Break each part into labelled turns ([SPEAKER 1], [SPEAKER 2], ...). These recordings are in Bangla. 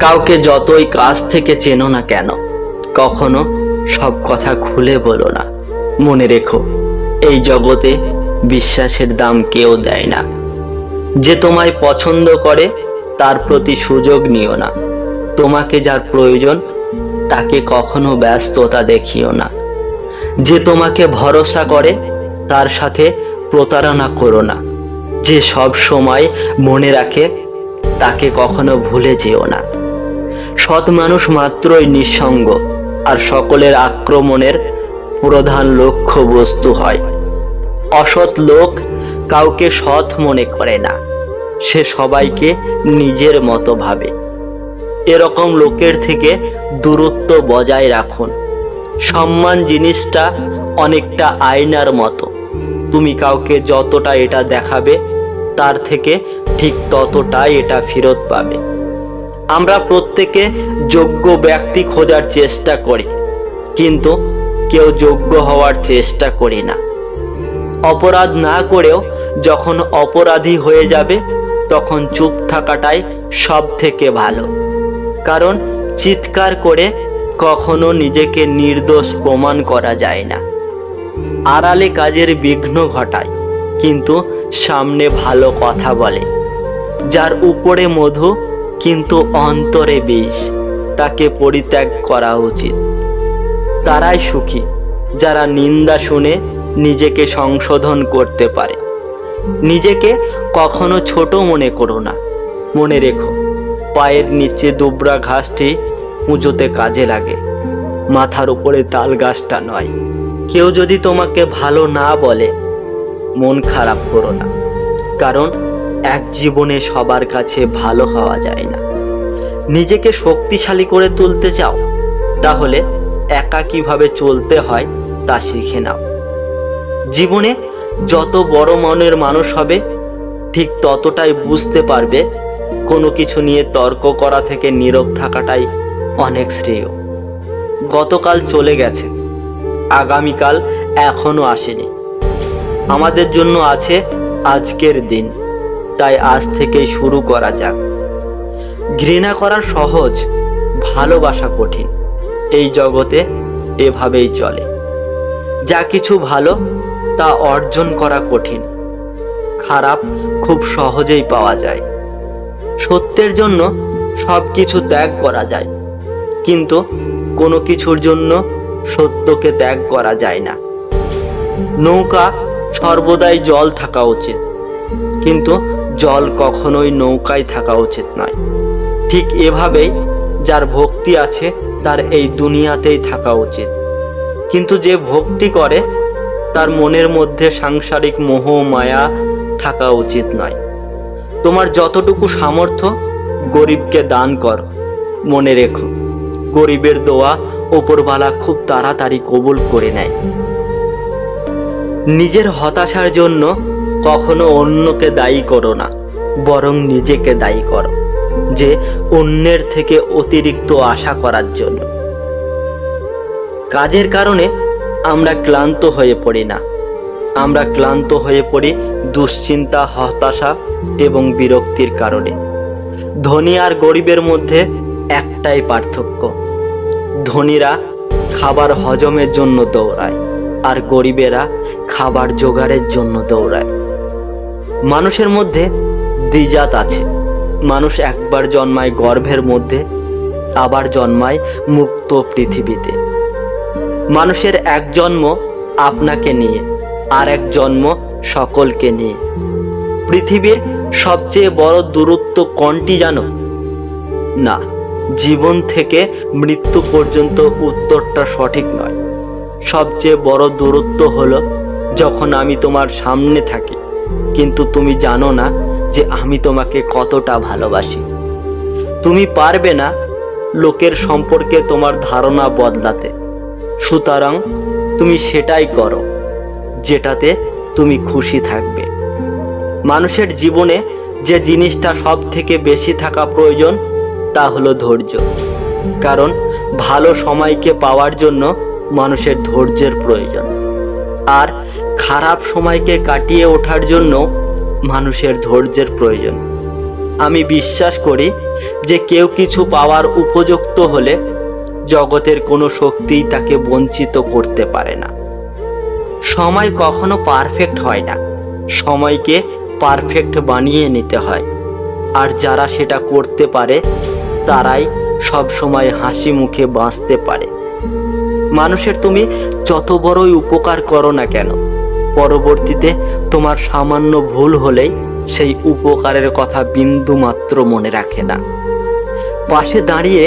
[SPEAKER 1] কাউকে যতই কাছ থেকে চেনো না কেন, কখনো সব কথা খুলে বলো না। মনে রেখো, এই জগতে বিশ্বাসের দাম কেউ দেয় না। যে তোমায় পছন্দ করে, তার প্রতি সুযোগ নিও না। তোমাকে যার প্রয়োজন, তাকে কখনো ব্যস্ততা দেখিও না। যে তোমাকে ভরসা করে, তার সাথে প্রতারণা করো না। যে সব সময় মনে রাখে তাকে কখনো ভুলে যেও না। সৎ মানুষ মাত্রই নিঃসঙ্গ, আর সকলের আক্রমণের প্রধান লক্ষ্য বস্তু হয়। অসৎ লোক কাউকে সৎ মনে করে না, সে সবাইকে নিজের মতো ভাবে। এরকম লোকের থেকে দূরত্ব বজায় রাখুন। সম্মান জিনিসটা অনেকটা আয়নার মতো। তুমি কাউকে যতটা এটা দেখাবে তার থেকে ঠিক ততটাই এটা ফেরত পাবে। আমরা প্রত্যেকে যোগ্য ব্যক্তি খোঁজার চেষ্টা করি, কিন্তু কেউ যোগ্য হওয়ার চেষ্টা করি না। অপরাধ না করেও যখন অপরাধী হয়ে যাবে, তখন চুপ থাকাটাই সব থেকে ভালো। কারণ চিৎকার করে কখনো নিজেকে নির্দোষ প্রমাণ করা যায় না। আড়ালে কাজের বিঘ্ন ঘটায়, কিন্তু সামনে ভালো কথা বলে। যার উপরে মধু, কিন্তু অন্তরে বিষ, তাকে পরিত্যাগ করা উচিত। তারাই সুখী, যারা নিন্দা শুনে নিজেকে সংশোধন করতে পারে। নিজেকে কখনো ছোট মনে করো না। মনে রেখো, পায়ের নিচে দুবরা ঘাসটি পুজোতে কাজে লাগে। মাথার উপরে তাল গাছটা নয়। কেউ যদি তোমাকে ভালো না বলে মন খারাপ করো না। কারণ এক জীবনে সবার কাছে ভালো হওয়া যায় না। নিজেকে শক্তিশালী করে তুলতে চাও, তাহলে একা কীভাবে চলতে হয় তা শিখে নাও। জীবনে যত বড় মনের মানুষ হবে, ঠিক ততটাই বুঝতে পারবে কোনো কিছু নিয়ে তর্ক করা থেকে নীরব থাকাটাই অনেক শ্রেয়। গতকাল চলে গেছে, আগামীকাল এখনও আসেনি। আমাদের জন্য আছে আজকের দিন। তাই আজ থেকেই শুরু করা যাক। ঘৃণা করা সহজ, ভালোবাসা কঠিন। এই জগতে এভাবেই চলে। যা কিছু ভালো, তা অর্জন করা কঠিন। খারাপ খুব সহজেই পাওয়া যায়। সত্যের জন্য সব কিছু ত্যাগ করা যায়। কিন্তু কোনো কিছুর জন্য সত্যকে ত্যাগ করা যায় না। নৌকা সর্বদাই জল থাকা উচিত। কিন্তু জল কখনোই নৌকায় থাকা উচিত নয়। ঠিক এভাবেই যার ভক্তি আছে, তার এই দুনিয়াতেই থাকা উচিত। কিন্তু যে ভক্তি করে, তার মনের মধ্যে সাংসারিক মোহ, মায়া থাকা উচিত নয়। তোমার যতটুকু সামর্থ্য, গরিবকে দান কর, মনে রেখো। গরিবের দোয়া ওপরবালা খুব তাড়াতাড়ি কবুল করে নেয়। নিজের হতাশার জন্য কখনো অন্যকে দায়ী করো না, বরং নিজেকে দায়ী করো, যে অন্যের থেকে অতিরিক্ত আশা করার জন্য। কাজের কারণে আমরা ক্লান্ত হয়ে পড়ি না। আমরা ক্লান্ত হয়ে পড়ি দুশ্চিন্তা, হতাশা এবং বিরক্তির কারণে। ধনী আর গরিবের মধ্যে একটাই পার্থক্য। ধনীরা খাবার হজমের জন্য দৌড়ায়। আর গরিবেরা খাবার জোগাড়ের জন্য দৌড়ায়। মানুষের মধ্যে দ্বিজাত আছে। মানুষ একবার জন্মায় গর্ভের মধ্যে, আবার জন্মায় মুক্ত পৃথিবীতে। মানুষের এক জন্ম আপনাকে নিয়ে, আর এক জন্ম সকলকে নিয়ে। পৃথিবীর সবচেয়ে বড় দূরত্ব কোনটি জানো? না, জীবন থেকে মৃত্যু পর্যন্ত উত্তরটা সঠিক নয়। সবচেয়ে বড় দূরত্ব হলো যখন আমি তোমার সামনে থাকি। কিন্তু তুমি জানো না যে আমি তোমাকে কতটা ভালোবাসি। তুমি পারবে না লোকের সম্পর্কে তোমার ধারণা বদলাতে। সুতরাং তুমি সেটাই করো, যেটাতে তুমি খুশি থাকবে। মানুষের জীবনে যে জিনিসটা সব থেকে বেশি থাকা প্রয়োজন, তা হলো ধৈর্য। কারণ ভালো সময়কে পাওয়ার জন্য মানুষের ধৈর্যের প্রয়োজন। আর খারাপ সময়কে কাটিয়ে ওঠার জন্য মানুষের ধৈর্যের প্রয়োজন। আমি বিশ্বাস করি যে কেউ কিছু পাওয়ার উপযুক্ত হলে জগতের কোনো শক্তিই তাকে বঞ্চিত করতে পারে না। সময় কখনো পারফেক্ট হয় না। সময়কে পারফেক্ট বানিয়ে নিতে হয়। আর যারা সেটা করতে পারে, তারাই সব সময় হাসি মুখে বাঁচতে পারে। মানুষের তুমি যত বড়ই উপকার করো না কেন, পরবর্তীতে তোমার সামান্য ভুল হলেই সেই উপকারের কথা বিন্দু মাত্র মনে রাখে না। পাশে দাঁড়িয়ে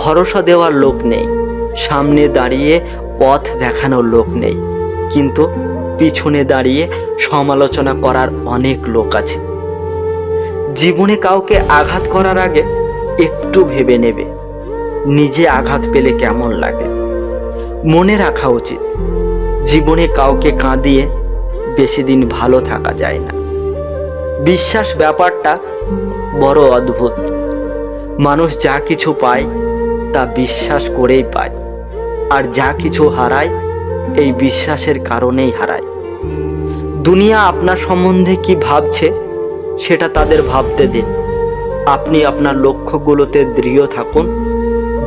[SPEAKER 1] ভরসা দেওয়ার লোক নেই, সামনে দাঁড়িয়ে পথ দেখানোর লোক নেই, কিন্তু পিছনে দাঁড়িয়ে সমালোচনা করার অনেক লোক আছে। জীবনে কাউকে আঘাত করার আগে একটু ভেবে নেবে, নিজে আঘাত পেলে কেমন লাগে? মনে রাখা উচিত, জীবনে কাউকে কাঁদিয়ে বেশি দিন ভালো থাকা যায় না। বিশ্বাস ব্যাপারটা বড় অদ্ভুত। মানুষ যা কিছু পায়, তা বিশ্বাস করেই পায়। আর যা কিছু হারায়, এই বিশ্বাসের কারণেই হারায়। দুনিয়া আপনার সম্বন্ধে কি ভাবছে, সেটা তাদের ভাবতে দিন। আপনি আপনার লক্ষ্যগুলোতে দৃঢ় থাকুন,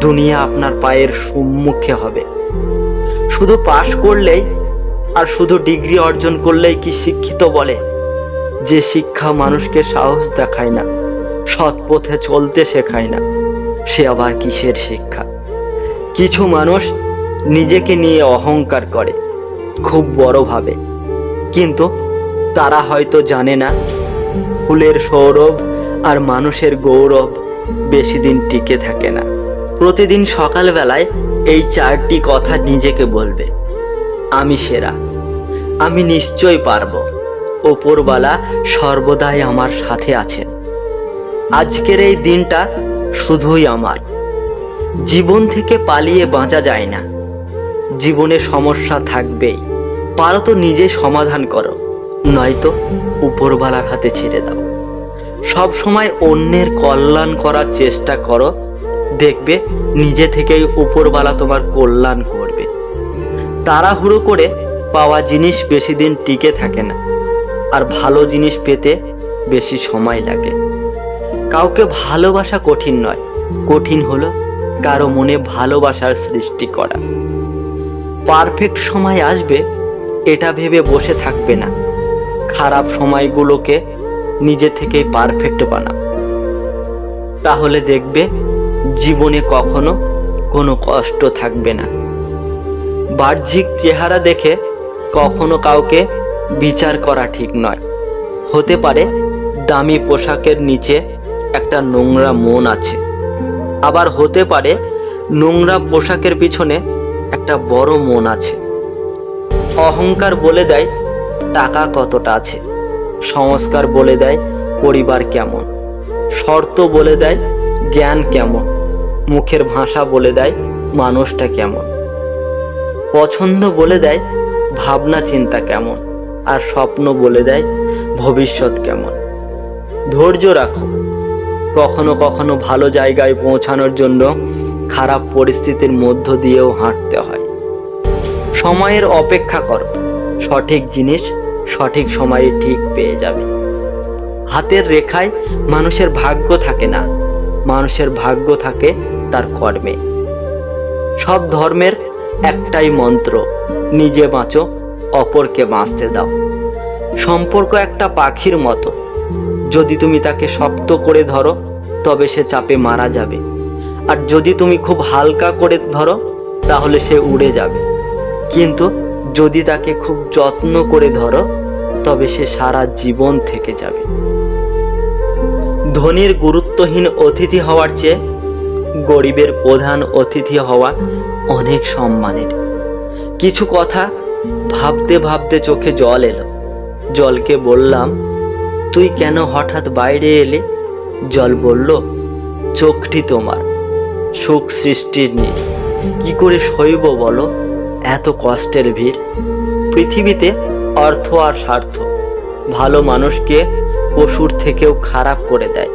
[SPEAKER 1] দুনিয়া আপনার পায়ের সম্মুখে হবে। শুধু পাশ করলেই আর শুধু ডিগ্রি অর্জন করলেই কি শিক্ষিত বলে? যে শিক্ষা মানুষকে সাহস দেখায় না, সৎ পথে চলতে শেখায় না, সে আবার কিসের শিক্ষা? কিছু মানুষ নিজেকে নিয়ে অহংকার করে, খুব বড় ভাবে। কিন্তু তারা হয়তো জানে না, ফুলের সৌরভ আর মানুষের গৌরব বেশি দিন টিকে থাকে না। প্রতিদিন সকালবেলায় এই চারটি কথা নিজেকে বলবে। আমি সেরা। আমি নিশ্চয় পারব। ওপরওয়ালা সর্বদাই আমার সাথে আছেন। আজকের এই দিনটা শুধুই আমার। জীবন থেকে পালিয়ে বাঁচা যায় না। জীবনে সমস্যা থাকবেই। পারো তো নিজে সমাধান করো। নয়তো উপরওয়ালার হাতে ছেড়ে দাও। সব সময় অন্যের কল্যাণ করার চেষ্টা করো। দেখবে নিজে থেকেই উপরওয়ালা তোমার কল্যাণ করবে। তাড়াহুড়ো করে পাওয়া জিনিস বেশি দিন টিকে থাকে না, আর ভালো জিনিস পেতে বেশি সময় লাগে। কাউকে ভালোবাসা কঠিন নয়, কঠিন হলো কারও মনে ভালোবাসার সৃষ্টি করা। পারফেক্ট সময় আসবে, এটা ভেবে বসে থাকবে না। খারাপ সময়গুলোকে নিজে থেকে পারফেক্ট বানাও তাহলে দেখবে জীবনে কখনো কোনো কষ্ট থাকবে না। বাহ্যিক চেহারা দেখে কখনো কাউকে বিচার করা ঠিক নয়। হতে পারে দামি পোশাকের নিচে একটা নোংরা মন আছে। আবার হতে পারে নোংরা পোশাকের পিছনে একটা বড় মন আছে। অহংকার বলে দেয় টাকা কতটা আছে। সংস্কার বলে দেয় পরিবার কেমন। শর্ত বলে দেয় জ্ঞান কেমন। মুখের ভাষা বলে দেয় মানুষটা কেমন। পছন্দ বলে দেয় ভাবনা চিন্তা কেমন। আর স্বপ্ন বলে দেয় ভবিষ্যৎ কেমন। ধৈর্য রাখো। কখনো কখনো ভালো জায়গায় পৌঁছানোর জন্য খারাপ পরিস্থিতির মধ্য দিয়েও হাঁটতে হয়। সময়ের অপেক্ষা করো। সঠিক জিনিস সঠিক সময়ে ঠিক পেয়ে যাবে। হাতের রেখায় মানুষের ভাগ্য থাকে না। মানুষের ভাগ্য থাকে তার কর্মে। সব ধর্মের একটাই মন্ত্র, নিজে বাঁচো, অপরকে বাঁচতে দাও। সম্পর্ক একটা পাখির মতো। যদি তুমি তাকে শক্ত করে ধরো, তবে সে চাপে মারা যাবে। আর যদি তুমি খুব হালকা করে ধরো, তাহলে সে উড়ে যাবে। কিন্তু যদি তাকে খুব যত্ন করে ধরো, তবে সে সারা জীবন থেকে যাবে। ধনীর গুরুত্বহীন অতিথি হওয়ার চেয়ে গরিবের প্রধান অতিথি হওয়া অনেক সম্মানের। কিছু কথা ভাবতে ভাবতে চোখে জল এলো। জলকে বললাম, তুই কেন হঠাৎ বাইরে এলে? জল বলল, চোখটি তোমার, সুখ সৃষ্টির নিয়ে কি করে সইব বলো? এত কষ্টের ভিড়। পৃথিবীতে অর্থ আর স্বার্থ। ভালো মানুষকে পশুর থেকেও খারাপ করে দেয়।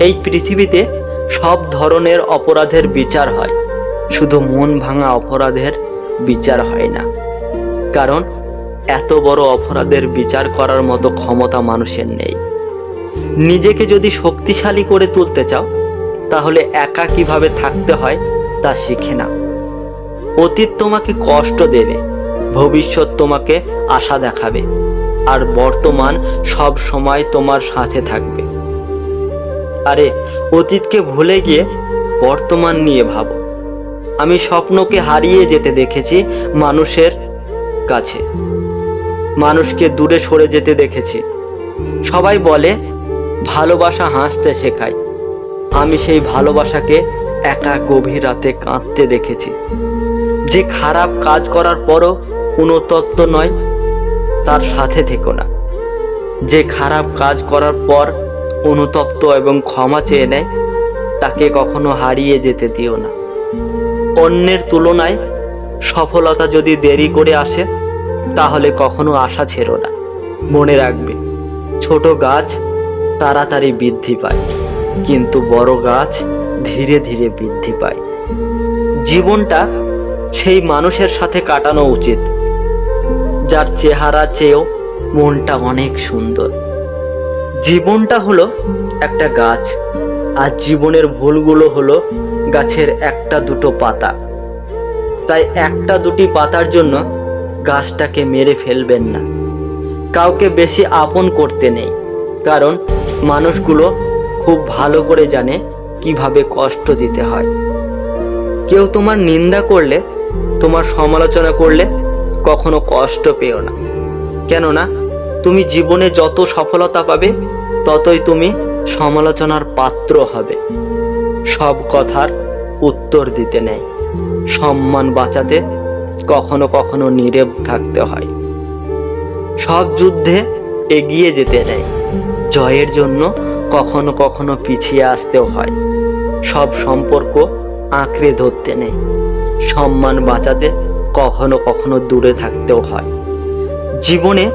[SPEAKER 1] এই পৃথিবীতে সব ধরনের অপরাধের বিচার হয়। শুধু মন ভাঙা অপরাধের বিচার হয় না। কারণ, এত বড় অপরাধের বিচার করার মতো ক্ষমতা মানুষের নেই। নিজেকে যদি শক্তিশালী করে তুলতে চাও, তাহলে একা কীভাবে থাকতে হয় তা শিখে না অতীত তোমাকে কষ্ট দেবে, ভবিষ্যৎ তোমাকে আশা দেখাবে, আর বর্তমান সব সময় তোমার সাথে থাকবে। আরে, অতীতকে ভুলে গিয়ে বর্তমান নিয়ে ভাবো। আমি স্বপ্নকে হারিয়ে যেতে দেখেছি মানুষের কাছে। মানুষকে দূরে সরে যেতে দেখেছি। সবাই বলে, ভালোবাসা হাসতে শেখায়। আমি সেই ভালোবাসাকে একা গভীর রাতে কাঁদতে দেখেছি। যে খারাপ কাজ করার পরও কোনো তত্ত্ব নয়, তার সাথে থেকো না। যে খারাপ কাজ করার পর অনুতপ্ত এবং ক্ষমা চেয়ে নেয়, তাকে কখনো হারিয়ে যেতে দিও না। অন্যের তুলনায় সফলতা যদি দেরি করে আসে, তাহলে কখনো আশা ছেড়ো না। মনে রাখবে, ছোট গাছ তাড়াতাড়ি বৃদ্ধি পায়, কিন্তু বড় গাছ ধীরে ধীরে বৃদ্ধি পায়। জীবনটা সেই মানুষের সাথে কাটানো উচিত, যার চেহারা চেয়েও মনটা অনেক সুন্দর। জীবনটা হলো একটা গাছ, আর জীবনের ভুলগুলো হলো গাছের একটা দুটো পাতা। তাই একটা দুটি পাতার জন্য গাছটাকে মেরে ফেলবেন না। কাউকে বেশি আপন করতে নেই, কারণ মানুষগুলো খুব ভালো করে জানে কীভাবে কষ্ট দিতে হয়। কেউ তোমার নিন্দা করলে, তোমার সমালোচনা করলে কখনো কষ্ট পেও না। কেননা তুমি জীবনে যত সফলতা পাবে, ততই তুমি সমালোচনার পাত্র হবে। সব কথার উত্তর দিতে নেই। সম্মান বাঁচাতে কখনো কখনো নীরব থাকতে হয়। সব যুদ্ধে এগিয়ে যেতে নেই। জয়ের জন্য কখনো কখনো পিছিয়ে আসতেও হয়। সব সম্পর্ক আঁকড়ে ধরতে নেই। সম্মান বাঁচাতে কখনো কখনো দূরে থাকতেও হয়। জীবনে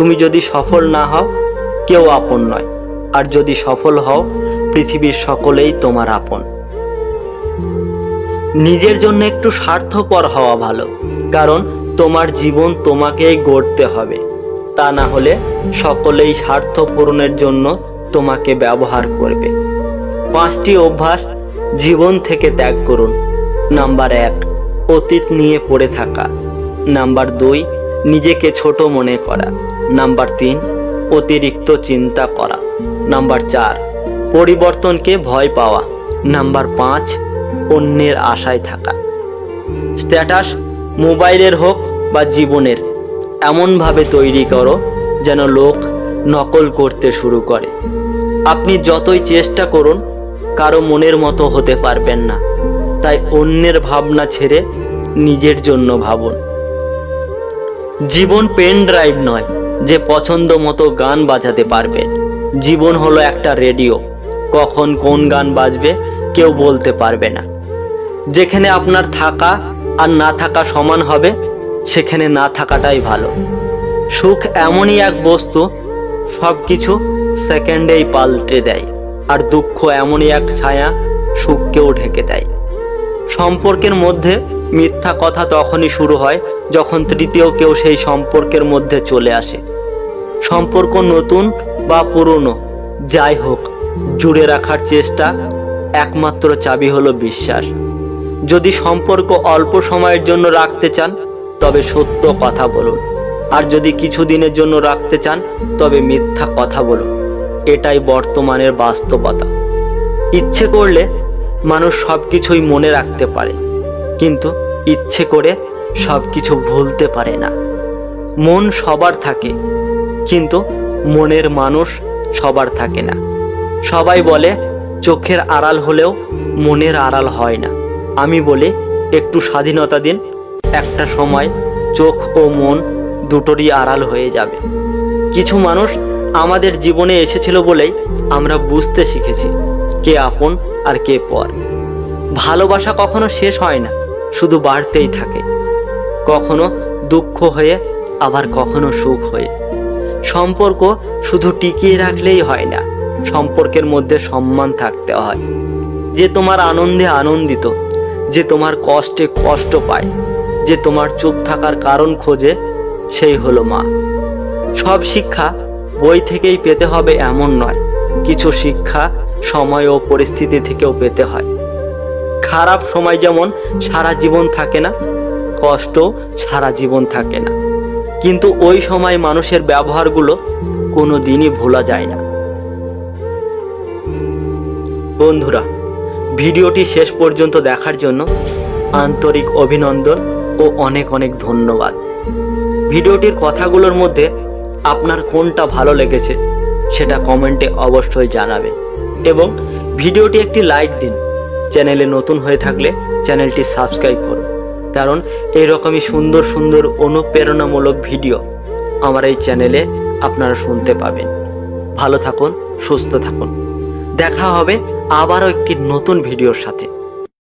[SPEAKER 1] তুমি যদি সফল না হও, কেউ আপন নয়। আর যদি সফল হও, পৃথিবীর সকলেই তোমার আপন। নিজের জন্য একটু স্বার্থপর হওয়া ভালো, কারণ তোমার জীবন তোমাকেই গড়তে হবে। তা না হলে সকলেই স্বার্থ পূরণের জন্য তোমাকে ব্যবহার করবে। পাঁচটি অভ্যাস জীবন থেকে ত্যাগ করুন। নাম্বার এক, অতীত নিয়ে পড়ে থাকা। নাম্বার দুই, নিজেকে ছোট মনে করা। নাম্বার তিন, অতিরিক্ত চিন্তা করা। নাম্বার চার, পরিবর্তনকে ভয় পাওয়া। নাম্বার পাঁচ, অন্যের আশায় থাকা। স্ট্যাটাস মোবাইলের হোক বা জীবনের, এমনভাবে তৈরি করো যেন লোক নকল করতে শুরু করে। আপনি যতই চেষ্টা করুন, কারও মনের মতো হতে পারবেন না। তাই অন্যের ভাবনা ছেড়ে নিজের জন্য ভাবুন। জীবন পেন ড্রাইভ নয় যে পছন্দ মতো গান বাজাতে পারবে। জীবন হলো একটা রেডিও। কখন কোন গান বাজবে কেউ বলতে পারবে না। যেখানে আপনার থাকা আর না থাকা সমান হবে, সেখানে না থাকাটাই ভালো। সুখ এমনই এক বস্তু সব কিছু সেকেন্ডেই পাল্টে দেয়, আর দুঃখ এমনই এক ছায়া সুখকেও ঢেকে দেয়। সম্পর্কের মধ্যে মিথ্যা কথা তখনই শুরু হয় যখন তৃতীয় কেউ সেই সম্পর্কের মধ্যে চলে আসে। সম্পর্ক নতুন বা পুরনো, যাই হোক, জুড়ে রাখার চেষ্টা একমাত্র চাবি হলো বিশ্বাস। যদি সম্পর্ক অল্প সময়ের জন্য রাখতে চান, তবে সত্য কথা বলুন। আর যদি কিছুদিনের জন্য রাখতে চান, তবে মিথ্যা কথা বলুন। এটাই বর্তমানের বাস্তবতা। ইচ্ছে করলে মানুষ সব কিছুই মনে রাখতে পারে। কিন্তু ইচ্ছে করে সব কিছু ভুলতে পারে না। মন সবার থাকে, কিন্তু মনের মানুষ সবার থাকে না। সবাই বলে, চোখের আড়াল হলেও মনের আড়াল হয় না। আমি বলি, একটু স্বাধীনতা দিন, একটা সময় চোখ ও মন দুটোরই আড়াল হয়ে যাবে। কিছু মানুষ আমাদের জীবনে এসেছিল বলেই আমরা বুঝতে শিখেছি, কে আপন আর কে পর। ভালোবাসা কখনো শেষ হয় না। শুধু বাড়তেই থাকে। কখনো দুঃখ হয়ে, আবার কখনো সুখ হয়ে। সম্পর্ক শুধু টিকিয়ে রাখলেই হয় না, সম্পর্কের মধ্যে সম্মান থাকতে হয়। যে তোমার আনন্দে আনন্দিত, যে তোমার কষ্টে কষ্ট পায়, যে তোমার চুপ থাকার কারণ খোঁজে, সেই হলো মা। সব শিক্ষা বই থেকেই পেতে হবে এমন নয়, কিছু শিক্ষা সময় ও পরিস্থিতি থেকেও পেতে হয়। খারাপ সময় যেমন সারা জীবন থাকে না, কষ্ট সারা জীবন থাকে না। কিন্তু ওই সময় মানুষের ব্যবহারগুলো কোনো দিনই ভোলা যায় না। বন্ধুরা, ভিডিওটি শেষ পর্যন্ত দেখার জন্য আন্তরিক অভিনন্দন ও অনেক অনেক ধন্যবাদ। ভিডিওটির কথাগুলোর মধ্যে আপনার কোনটা ভালো লেগেছে সেটা কমেন্টে অবশ্যই জানাবেন এবং ভিডিওটি একটি লাইক দিন। চ্যানেলে নতুন হয়ে থাকলে চ্যানেলটি সাবস্ক্রাইব করুন কারণ এরকমই সুন্দর সুন্দর অনুপ্রেরণামূলক ভিডিও আমার এই চ্যানেলে আপনারা শুনতে পাবেন। ভালো থাকুন, সুস্থ থাকুন। দেখা হবে আবারও একটি নতুন ভিডিওর সাথে।